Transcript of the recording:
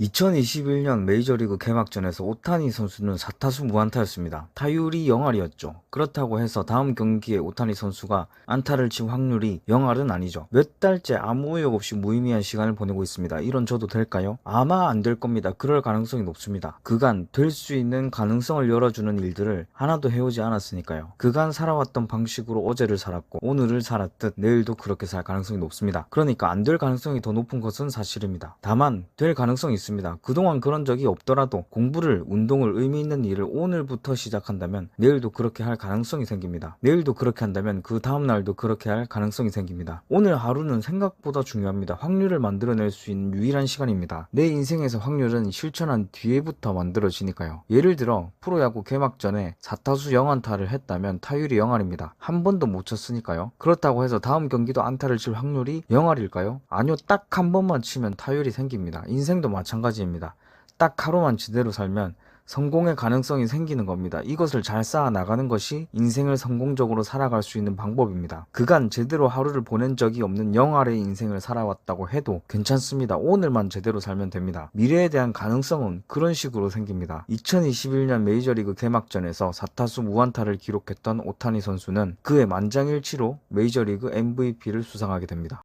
2021년 메이저리그 개막전에서 오타니 선수는 4타수 무안타였습니다. 타율이 0할이었죠. 그렇다고 해서 다음 경기에 오타니 선수가 안타를 칠 확률이 0할은 아니죠. 몇 달째 아무 의욕 없이 무의미한 시간을 보내고 있습니다. 이런 저도 될까요? 아마 안 될 겁니다. 그럴 가능성이 높습니다. 그간 될 수 있는 가능성을 열어주는 일들을 하나도 해오지 않았으니까요. 그간 살아왔던 방식으로 어제를 살았고 오늘을 살았듯 내일도 그렇게 살 가능성이 높습니다. 그러니까 안 될 가능성이 더 높은 것은 사실입니다. 다만 될 가능성이 있습니다. 그동안 그런 적이 없더라도 공부를 운동을 의미 있는 일을 오늘부터 시작한다면 내일도 그렇게 할 가능성이 생깁니다. 내일도 그렇게 한다면 그 다음 날도 그렇게 할 가능성이 생깁니다. 오늘 하루는 생각보다 중요합니다. 확률을 만들어낼 수 있는 유일한 시간입니다. 내 인생에서 확률은 실천한 뒤에부터 만들어지니까요. 예를 들어 프로야구 개막 전에 4타수 0안타를 했다면 타율이 0할입니다. 한 번도 못 쳤으니까요. 그렇다고 해서 다음 경기도 안타를 칠 확률이 0할일까요? 아니요. 딱 한 번만 치면 타율이 생깁니다. 인생도 마찬가지입니다. 딱 하루만 제대로 살면 성공의 가능성이 생기는 겁니다. 이것을 잘 쌓아 나가는 것이 인생을 성공적으로 살아갈 수 있는 방법입니다. 그간 제대로 하루를 보낸 적이 없는 영아의 인생을 살아왔다고 해도 괜찮습니다. 오늘만 제대로 살면 됩니다. 미래에 대한 가능성은 그런 식으로 생깁니다. 2021년 메이저리그 개막전에서 4타수 무안타를 기록했던 오타니 선수는 그의 만장일치로 메이저리그 MVP를 수상하게 됩니다.